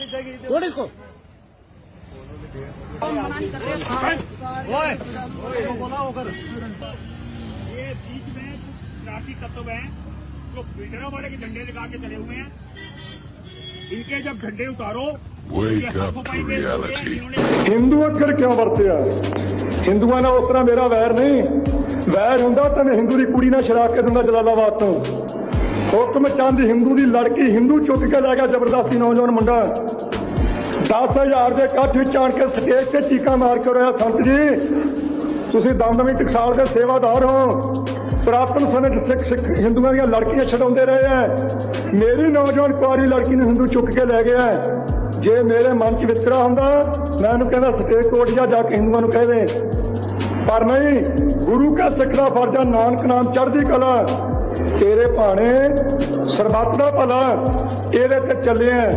छोड़ इसको ये बीच में कुछ राशि तत्व हैं जो बिल्डरों वाले के झंडे लगा के चले हुए हैं इनके जब झंडे उतारो Wake इनके up हाथों to पाई में reality. इन्होंने ਹਿੰਦੂ ਅੱਖਰ ਕਿਉਂ ਵਰਤਿਆ ਹਿੰਦੂਆਂ ਨਾਲ ਉਸ ਤਰ੍ਹਾਂ ਮੇਰਾ ਵੈਰ ਨਹੀਂ ਵੈਰ ਹੁੰਦਾ ਤਾਂ ਮੈਂ ਹਿੰਦੂ ਦੀ ਕੁੜੀ ਨਾਲ ਸ਼ਰਾਕ ਕੇ ਦਿੰਦਾ ਜਲਾਲਾਬਾਦ ਤੋਂ ਹੁਕਮ ਚੰਦ ਹਿੰਦੂ ਦੀ ਲੜਕੀ ਹਿੰਦੂ ਚੁੱਕ ਕੇ ਲੈ ਗਿਆ ਜ਼ਬਰਦਸਤੀ ਨੌਜਵਾਨ ਮੁੰਡਾ। 10000 ਦੇ ਇਕੱਠ ਵਿੱਚ ਆਣ ਕੇ ਸਟੇਜ ਤੇ ਚੀਕਾਂ ਮਾਰ ਕੇ ਰਿਹਾ ਸੰਤ ਜੀ, ਤੁਸੀਂ ਦਮਦਮੀ ਟਕਸਾਲ ਦੇ ਸੇਵਾਦਾਰ ਹੋ। ਪ੍ਰਾਪਤਨ ਸਮੇਂ 'ਚ ਸਿੱਖ ਸਿੱਖ ਹਿੰਦੂਆਂ ਦੀਆਂ ਲੜਕੀਆਂ ਛਡਾਉਂਦੇ ਰਹੇ ਐ। ਮੇਰੀ ਨੌਜਵਾਨ ਕੁਆਰੀ ਲੜਕੀ ਨੂੰ ਹਿੰਦੂ ਚੁੱਕ ਕੇ ਲੈ ਗਿਆ ਜੇ ਮੇਰੇ ਮਨ 'ਚ ਵਿਤਕਰਾ ਹੁੰਦਾ, ਮੈਂ ਉਹਨੂੰ ਕਹਿੰਦਾ, ਸਟੇਜ ਕੋਟ ਜਾ ਕੇ ਹਿੰਦੂਆਂ ਨੂੰ ਕਹਿ ਦੇ। ਪਰ ਨਹੀਂ, ਗੁਰੂ ਕਾ ਸਿੱਖ ਦਾ ਫਰਜ਼ ਨਾਨਕ ਨਾਮ ਚੜ੍ਹਦੀ ਕਲਾ। ਤੇਰੇ ਭਾਣੇ ਸਰਬੱਤ ਦਾ ਭਲਾ ਇਹਦੇ ਤੇ ਚੱਲੇ ਆ।